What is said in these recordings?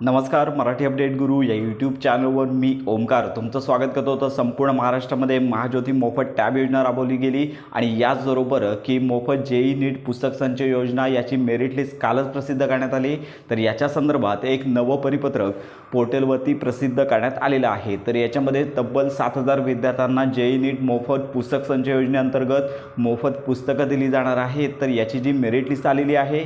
नमस्कार मराठी अपडेट गुरु या यूट्यूब चॅनलवर मी ओमकार. तुमचं स्वागत करतो तर संपूर्ण महाराष्ट्रामध्ये. महाज्योती मोफत टॅब योजना राबवली गेली आणि याचबरोबर की मोफत जेई नीट पुस्तक संच योजना याची मेरिट लिस्ट कालच प्रसिद्ध करण्यात आली. तर याच्या संदर्भात एक नवं परिपत्रक पोर्टलवरती प्रसिद्ध करण्यात आलेलं आहे. तर याच्यामध्ये तब्बल सात हजार विद्यार्थ्यांना जेई नीट मोफत पुस्तक संच योजनेअंतर्गत मोफत पुस्तकं दिली जाणार आहेत. तर याची जी मेरिट लिस्ट आलेली आहे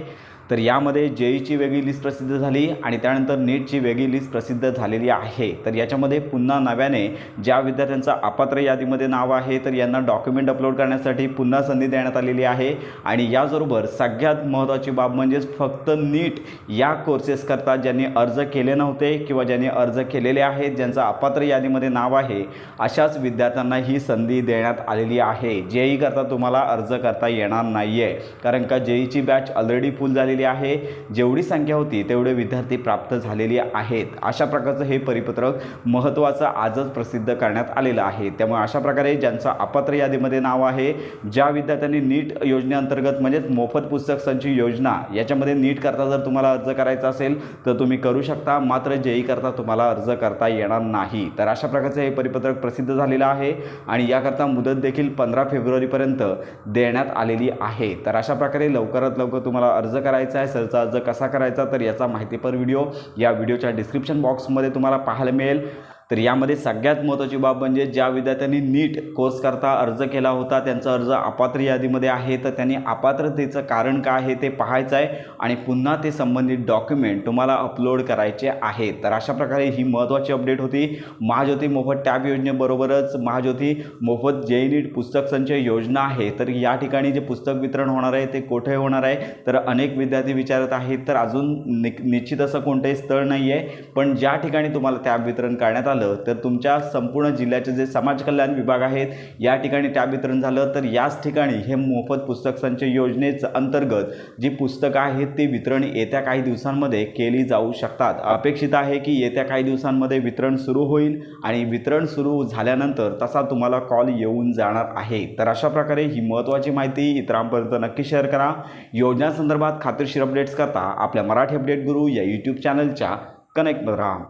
तर यामध्ये जेईची वेगळी लिस्ट प्रसिद्ध झाली आणि त्यानंतर नीटची वेगळी लिस्ट प्रसिद्ध झालेली आहे. तर याच्यामध्ये पुन्हा नव्याने ज्या विद्यार्थ्यांचं अपात्र यादीमध्ये नाव आहे तर यांना डॉक्युमेंट अपलोड करण्यासाठी पुन्हा संधी देण्यात आलेली आहे. आणि याचबरोबर सगळ्यात महत्त्वाची बाब म्हणजेच फक्त नीट या कोर्सेसकरता ज्यांनी अर्ज केले नव्हते किंवा ज्यांनी अर्ज केलेले आहेत ज्यांचं अपात्र यादीमध्ये नाव आहे अशाच विद्यार्थ्यांना ही संधी देण्यात आलेली आहे. जेई करता तुम्हाला अर्ज करता येणार नाही आहे कारण का जेईची बॅच ऑलरेडी फुल झालेली आहे. जेवढी संख्या होती तेवढे विद्यार्थी प्राप्त झालेली आहेत. अशा प्रकारचं हे परिपत्रक महत्त्वाचं आजच प्रसिद्ध करण्यात आलेलं आहे. त्यामुळे अशा प्रकारे ज्यांचं अपात्र यादीमध्ये नाव आहे ज्या विद्यार्थ्यांनी नीट योजनेअंतर्गत म्हणजेच मोफत पुस्तक संच योजना याच्यामध्ये नीट करता जर तुम्हाला अर्ज करायचा असेल तर तुम्ही करू शकता. मात्र जेई करता तुम्हाला अर्ज करता येणार नाही. तर अशा प्रकारचं हे परिपत्रक प्रसिद्ध झालेलं आहे आणि याकरता मुदत देखील पंधरा फेब्रुवारीपर्यंत देण्यात आलेली आहे. तर अशा प्रकारे लवकरात लवकर तुम्हाला अर्ज करायचा आहे सरचा अर्ज कसा करायचा तर याचा माहितीपर व्हिडिओ या व्हिडिओच्या डिस्क्रिप्शन बॉक्समध्ये तुम्हाला पाहायला मिळेल. तर यामध्ये सगळ्यात महत्त्वाची बाब म्हणजे ज्या विद्यार्थ्यांनी नीट कोर्स करता अर्ज केला होता त्यांचा अर्ज अपात्र यादीमध्ये आहे. तर त्यांनी अपात्रतेचं कारण काय आहे ते पाहायचं आहे आणि पुन्हा ते संबंधित डॉक्युमेंट तुम्हाला अपलोड करायचे आहे. तर अशा प्रकारे ही महत्त्वाची अपडेट होती. महाज्योती मोफत टॅब योजनेबरोबरच महाज्योती मोफत जे नीट पुस्तक संचय योजना आहे. तर या ठिकाणी जे पुस्तक वितरण होणार आहे ते कुठे होणार आहे? तर अनेक विद्यार्थी विचारत आहेत. तर अजून नि निश्चित असं कोणतंही स्थळ नाही आहे पण ज्या ठिकाणी तुम्हाला टॅब वितरण करण्यात आलं तर तुमच्या संपूर्ण जिल्ह्याचे जे समाज कल्याण विभाग आहेत या ठिकाणी टॅब वितरण झालं. तर याच ठिकाणी हे मोफत पुस्तक संच योजनेचं अंतर्गत जी पुस्तकं आहेत ती वितरण येत्या काही दिवसांमध्ये केली जाऊ शकतात. अपेक्षित आहे की येत्या काही दिवसांमध्ये वितरण सुरू होईल आणि वितरण सुरू झाल्यानंतर तसा तुम्हाला कॉल येऊन जाणार आहे. तर अशा प्रकारे ही महत्त्वाची माहिती इतरांपर्यंत नक्की शेअर करा. योजनासंदर्भात खात्रीशीर अपडेट्स करता आपल्या मराठी अपडेट गुरु या यूट्यूब चॅनलच्या कनेक्ट राहा.